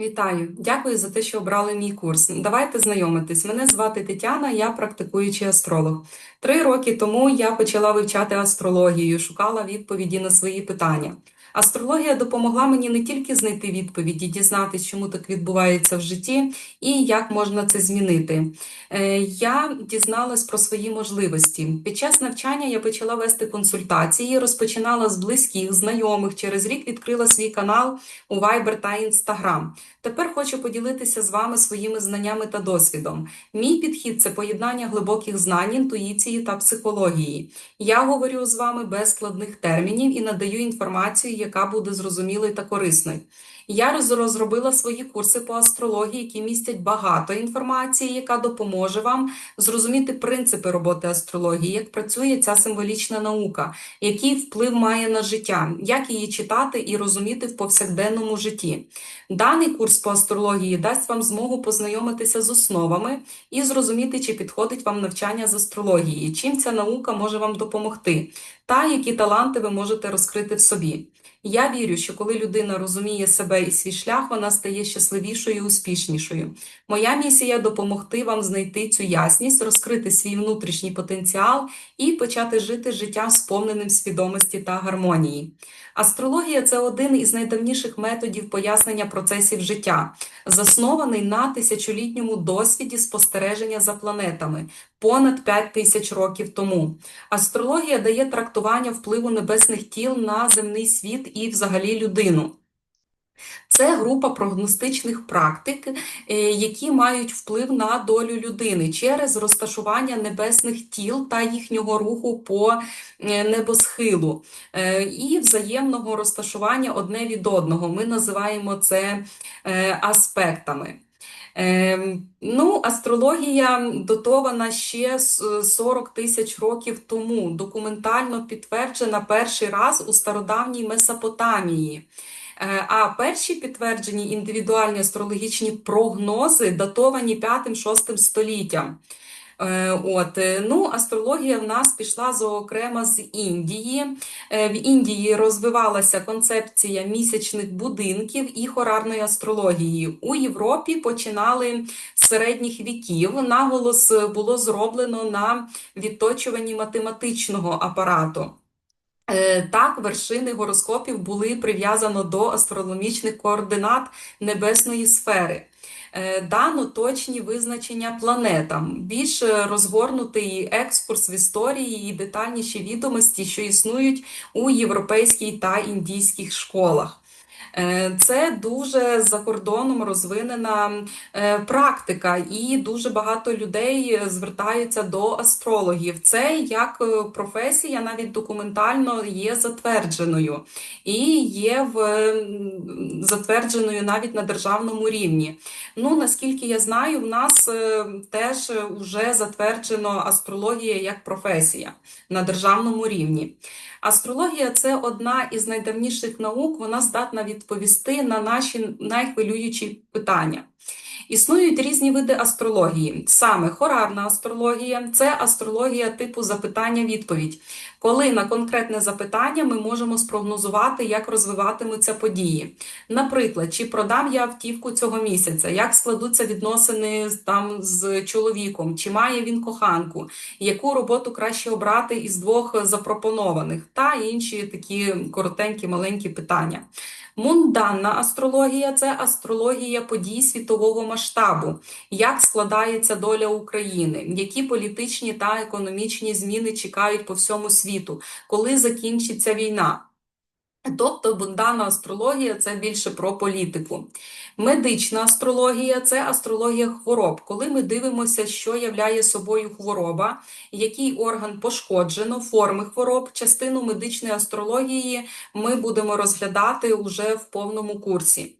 Вітаю, дякую за те, що обрали мій курс. Давайте знайомитись. Мене звати Тетяна, я практикуючий астролог. Три роки тому я почала вивчати астрологію, шукала відповіді на свої питання. Астрологія допомогла мені не тільки знайти відповіді, дізнатися, чому так відбувається в житті і як можна це змінити. Е, Я дізналась про свої можливості. Під час навчання я почала вести консультації, розпочинала з близьких, знайомих. Через рік відкрила свій канал у Viber та Instagram. Тепер хочу поділитися з вами своїми знаннями та досвідом. Мій підхід це поєднання глибоких знань, інтуїції та психології. Я говорю з вами без складних термінів і надаю інформацію, яка буде зрозумілою та корисною. Я розробила свої курси по астрології, які містять багато інформації, яка допоможе вам зрозуміти принципи роботи астрології, як працює ця символічна наука, який вплив має на життя, як її читати і розуміти в повсякденному житті. Даний курс по астрології дасть вам змогу познайомитися з основами і зрозуміти, чи підходить вам навчання з астрології, чим ця наука може вам допомогти, та які таланти ви можете розкрити в собі. Я вірю, що коли людина розуміє себе і свій шлях, вона стає щасливішою і успішнішою. Моя місія допомогти вам знайти цю ясність, розкрити свій внутрішній потенціал і почати жити життям сповненим свідомості та гармонії. Астрологія це один із найдавніших методів пояснення процесів життя, заснований на тисячолітньому досвіді спостереження за планетами понад 5 тисяч років тому. Астрологія дає трактування впливу небесних тіл на земний світ і взагалі людину. Це група прогностичних практик, е, які мають вплив на долю людини через розташування небесних тіл та їхнього руху по е, небосхилу е, і взаємного розташування одне від одного. Ми називаємо це аспектами. Ем, Ну, астрологія дотована ще з 40 тисяч років тому, документально підтверджена перший раз у стародавній Месопотамії. Е, А перші підтверджені індивідуальні астрологічні прогнози датовані 5-6 століттям. Е, От, е, ну, астрологія в нас пішла зокрема з Індії. Е, В Індії розвивалася концепція місячних будинків і хорарної астрології. У Європі починали з середніх віків. Наголос було зроблено на відточуванні математичного апарату. Е, Так, вершини гороскопів були прив'язано до астрономічних координат небесної сфери. Е, Дано точні визначення планетам, більш розгорнутий екскурс в історії і детальніші відомості, що існують у європейській та індійських школах. Е, Це дуже за кордоном розвинена е, практика, і дуже багато людей е, звертаються до астрологів. Це як професія, навіть документально є затвердженою і є в затвердженою навіть на державному рівні. Ну, наскільки я знаю, в нас теж вже затверджено астрологія як професія на державному рівні. Астрологія це одна із найдавніших наук, вона здатна відповісти на наші найхвилюючі питання. Існують різні види астрології. Саме хорарна астрологія це астрологія типу запитання-відповідь, коли на конкретне запитання ми можемо спрогнозувати, як розвиватимуться події. Наприклад, чи продам я автівку цього місяця, як складуться відносини там з чоловіком, чи має він коханку, яку роботу краще обрати із двох запропонованих, та інші такі коротенькі маленькі питання. Мунданна астрологія це астрологія подій світового масштабу, як складається доля України, які політичні та економічні зміни чекають по всьому світу, коли закінчиться війна. Тобто бундана астрологія це більше про політику. Медична астрологія це астрологія хвороб, коли ми дивимося, що являє собою хвороба, який орган пошкоджено, форми хвороб. Частину медичної астрології ми будемо розглядати уже в повному курсі.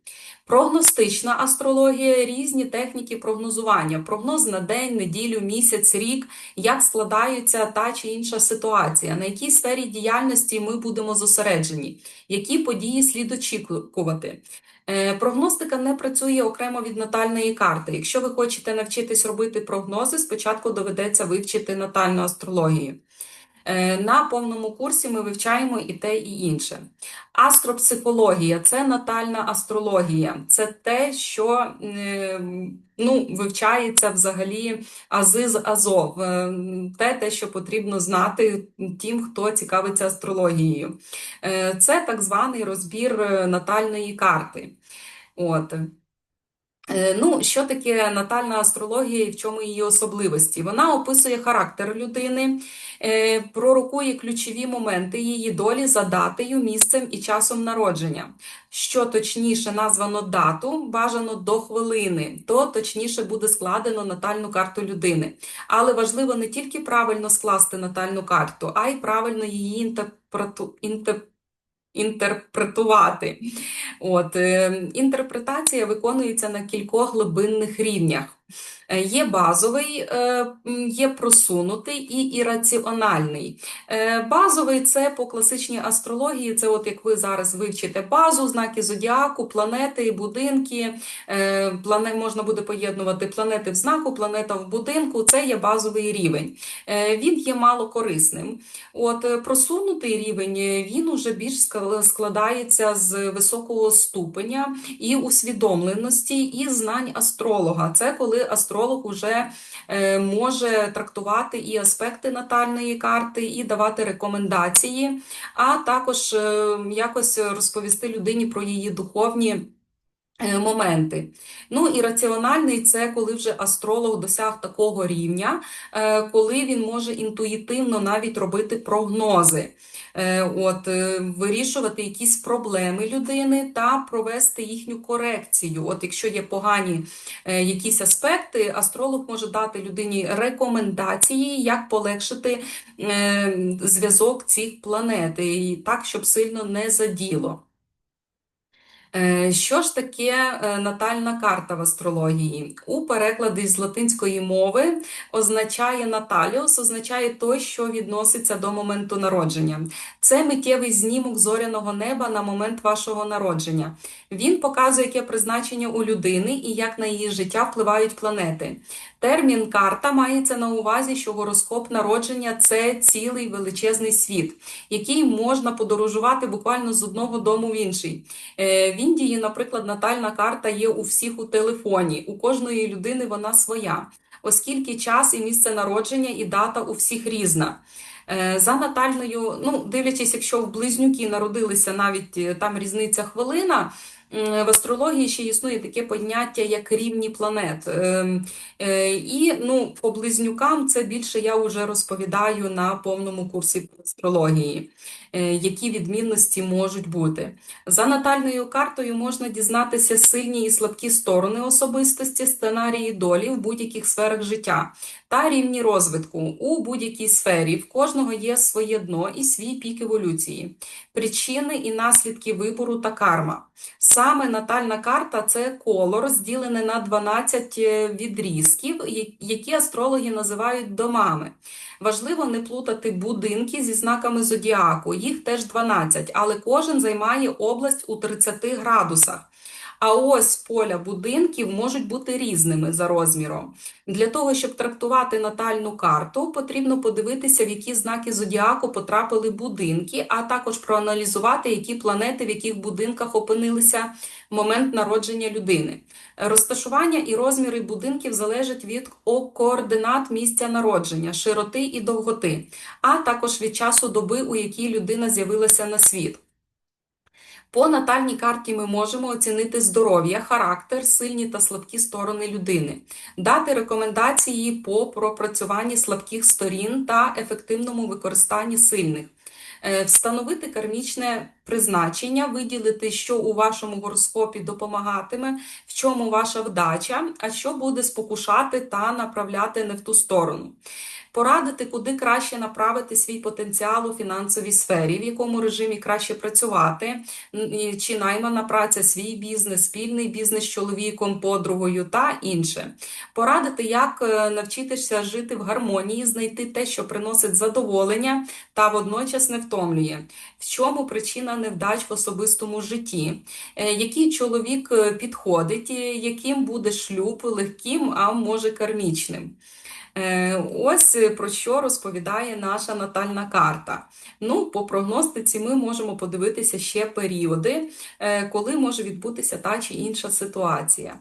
Прогностична астрологія різні техніки прогнозування, прогноз на день, неділю, місяць, рік, як складається та чи інша ситуація, на якій сфері діяльності ми будемо зосереджені, які події слід очікувати. Е, Прогностика не працює окремо від натальної карти. Якщо ви хочете навчитись робити прогнози, спочатку доведеться вивчити натальну астрологію. Е, На повному курсі ми вивчаємо і те, і інше. Астропсихологія це натальна астрологія, це те, що ну, вивчається взагалі ази з азов, е, те, те, що потрібно знати тим, хто цікавиться астрологією. Е, Це так званий розбір е, натальної карти. От. Е, Ну, що таке натальна астрологія і в чому її особливості? Вона описує характер людини, е, пророкує ключові моменти її долі за датою, місцем і часом народження. Що точніше названо дату, бажано до хвилини, то точніше буде складено натальну карту людини. Але важливо не тільки правильно скласти натальну карту, а й правильно її інтерпрету... інтер- інтерпретувати. От, е, інтерпретація виконується на кількох глибинних рівнях. Е, Є базовий, е, є просунутий і ірраціональний. Е, Базовий це по класичній астрології, це от як ви зараз вивчите базу, знаки зодіаку, планети, будинки, плане, можна буде поєднувати планети в знаку, планета в будинку, це є базовий рівень. Він є малокорисним. От просунутий рівень, він уже більш складається з високого ступеня і усвідомленості, і знань астролога. Це коли астролог уже е, може трактувати і аспекти натальної карти, і давати рекомендації, а також е, якось розповісти людині про її духовні. Е, Моменти. Ну і раціональний це коли вже астролог досяг такого рівня, е, коли він може інтуїтивно навіть робити прогнози, е, от, вирішувати якісь проблеми людини та провести їхню корекцію. От якщо є погані якісь аспекти, астролог може дати людині рекомендації, як полегшити зв'язок цих планет, і так, щоб сильно не заділо. Е, Що ж таке е, натальна карта в астрології? У перекладі з латинської мови означає наталіус, означає той, що відноситься до моменту народження. Це миттєвий знімок зоряного неба на момент вашого народження. Він показує, яке призначення у людини і як на її життя впливають планети. Термін карта мається на увазі, що гороскоп народження це цілий величезний світ, який можна подорожувати буквально з одного дому в інший. В Індії, наприклад, натальна карта є у всіх у телефоні. У кожної людини вона своя, оскільки час і місце народження і дата у всіх різна. Е, За натальною, ну, дивлячись, якщо в близнюки народилися навіть е, там різниця хвилина, в астрології ще існує таке поняття, як рівні планет. Ем, е, І ну, по близнюкам це більше я вже розповідаю на повному курсі астрології, які відмінності можуть бути. За натальною картою можна дізнатися сильні і слабкі сторони особистості, сценарії долі в будь-яких сферах життя та рівні розвитку у будь-якій сфері. В кожного є своє дно і свій пік еволюції, причини і наслідки вибору та карма. Саме натальна карта це коло, розділене на 12 відрізків, які астрологи називають домами. Важливо не плутати будинки зі знаками зодіаку, їх теж 12, але кожен займає область у 30 градусах. А ось поля будинків можуть бути різними за розміром. Для того, щоб трактувати натальну карту, потрібно подивитися, в які знаки зодіаку потрапили будинки, а також проаналізувати, які планети в яких будинках опинилися в момент народження людини. Розташування і розміри будинків залежать від координат місця народження, широти і довготи, а також від часу доби, у якій людина з'явилася на світ. По натальній карті ми можемо оцінити здоров'я, характер, сильні та слабкі сторони людини, дати рекомендації по пропрацюванні слабких сторін та ефективному використанні сильних. Е, Встановити кармічне призначення, виділити, що у вашому гороскопі допомагатиме, в чому ваша вдача, а що буде спокушати та направляти не в ту сторону. Порадити, куди краще направити свій потенціал у фінансовій сфері, в якому режимі краще працювати, чи наймана праця, свій бізнес, спільний бізнес з чоловіком, подругою та інше. Порадити, як е, навчитися жити в гармонії, знайти те, що приносить задоволення та водночас не втомлює. В чому причина невдач в особистому житті? Е, Який чоловік е, підходить, яким буде шлюб легким, а може кармічним? Е, Ось про що розповідає наша натальна карта. Ну, по прогностиці ми можемо подивитися ще періоди, е, коли може відбутися та чи інша ситуація.